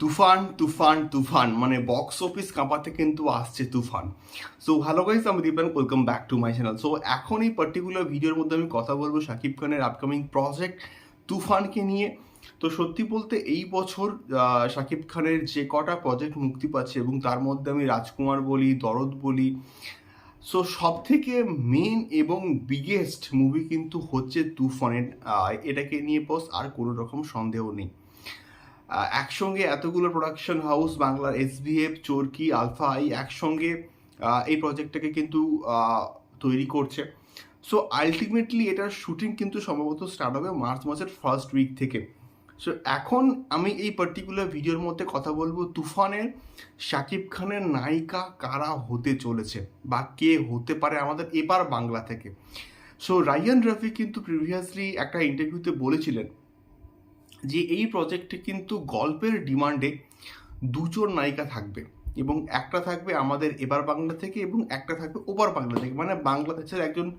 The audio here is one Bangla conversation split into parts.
তুফান তুফান তুফান। মানে বক্স অফিস কাঁপাতে কিন্তু আসছে তুফান। সো হ্যালো গাইস আমি Dipan welcome back to my channel so এখন এই পার্টিকুলার ভিডিওর মধ্যে আমি কথা বলব শাকিব খানের আপকামিং প্রজেক্ট তুফানকে নিয়ে। তো সত্যি বলতে এই বছর শাকিব খানের যে কটা প্রজেক্ট মুক্তি পাচ্ছে এবং তার মধ্যে আমি রাজকুমার বলি, দরদ বলি সো সব থেকে মেন এবং বিগেস্ট মুভি কিন্তু হচ্ছে তুফানের এটাকে নিয়ে বস আর কোনো রকম সন্দেহ নেই। একসঙ্গে এতগুলো প্রোডাকশন হাউস বাংলার এসবিএফ চরকি, আলফা আই একসঙ্গে এই প্রজেক্টটাকে কিন্তু তৈরি করছে। সো আলটিমেটলি এটার শুটিং কিন্তু সম্ভবত স্টার্ট হবে মার্চ মাসের ফার্স্ট উইক থেকে। সো এখন আমি এই পার্টিকুলার ভিডিওর মধ্যে কথা বলব তুফানের, শাকিব খানের নায়িকা কারা হতে চলেছে বা কে হতে পারে আমাদের এবার বাংলা থেকে। সো রায়ান রফি কিন্তু প্রিভিয়াসলি একটা ইন্টারভিউতে বলেছিলেন যে এই প্রজেক্টে কিন্তু গল্পের ডিমান্ডে দুজন নায়িকা থাকবে এবং একটা থাকবে আমাদের এবার বাংলা থেকে এবং একটা থাকবে ওপার বাংলা থেকে। মানে বাংলাদেশের একজন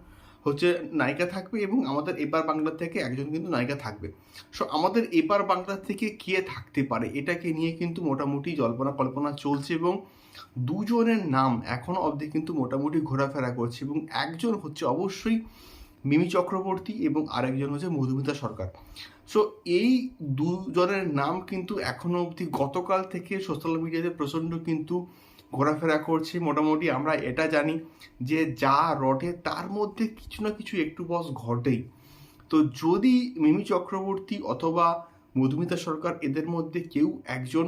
হচ্ছে নায়িকা থাকবে এবং আমাদের এবার বাংলা থেকে একজন কিন্তু নায়িকা থাকবে। সো আমাদের এবার বাংলা থেকে কে থাকতে পারে এটাকে নিয়ে কিন্তু মোটামুটি জল্পনা কল্পনা চলছে এবং দুজনের নাম এখনও অবধি কিন্তু মোটামুটি ঘোরাফেরা করছে এবং একজন হচ্ছে অবশ্যই মিমি চক্রবর্তী এবং আরেকজন হচ্ছে মধুমিতা সরকার। সো এই দুজনের নাম কিন্তু এখনও অবধি গতকাল থেকে সোশ্যাল মিডিয়াতে প্রচণ্ড কিন্তু ঘোরাফেরা করছে মোটামুটি। আমরা এটা জানি যে যা রটে তার মধ্যে কিছু না কিছু একটু বস ঘটেই। তো যদি মিমি চক্রবর্তী অথবা মধুমিতা সরকার এদের মধ্যে কেউ একজন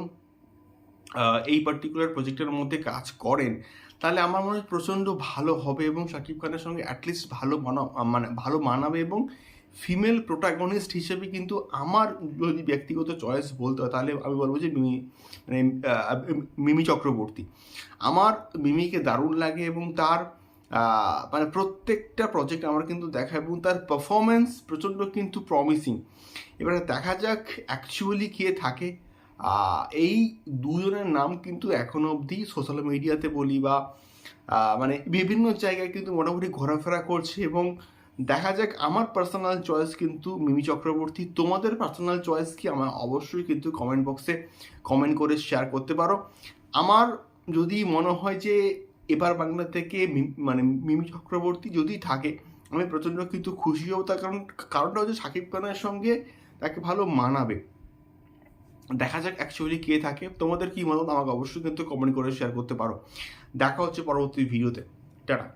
এই পার্টিকুলার প্রজেক্টের মধ্যে কাজ করেন, তাহলে আমার মনে হয় প্রচণ্ড ভালো হবে এবং শাকিব খানের সঙ্গে অ্যাটলিস্ট ভালো মানা ভালো মানাবে এবং ফিমেল প্রোটাগনিস্ট হিসেবে কিন্তু আমার যদি ব্যক্তিগত চয়েস বলতে হয়, তাহলে আমি বলব যে মিমি মানে মিমি চক্রবর্তী। আমার মিমিকে দারুণ লাগে এবং তার মানে প্রত্যেকটা প্রজেক্ট আমার কিন্তু দেখা এবং তার পারফরমেন্স প্রচণ্ড কিন্তু প্রমিসিং এবারে দেখা যাক অ্যাকচুয়ালি কে থাকে। এই দুজনের নাম কিন্তু এখনও অবধি সোশ্যাল মিডিয়াতে বলি বা মানে বিভিন্ন জায়গায় কিন্তু মোটামুটি ঘোরাফেরা করছে এবং দেখা যাক আমার পার্সোনাল চয়েস কিন্তু মিমি চক্রবর্তী। তোমাদের পার্সোনাল চয়েস কি আমার অবশ্যই কিন্তু কমেন্ট বক্সে কমেন্ট করে শেয়ার করতে পারো। আমার যদি মনে হয় যে এবার বাংলা থেকে মানে মিমি চক্রবর্তী যদি থাকে, আমি প্রচণ্ড কিন্তু খুশি হব তার কারণ, কারণটা হচ্ছে শাকিব খানের সঙ্গে তাকে ভালো মানাবে। দেখা যাক অ্যাকচুয়ালি কে থাকে। তোমাদের কি মতামত আমাকে অবশ্যই কিন্তু কমেন্ট করে শেয়ার করতে পারো। দেখা হচ্ছে পরবর্তী ভিডিওতে টাটা।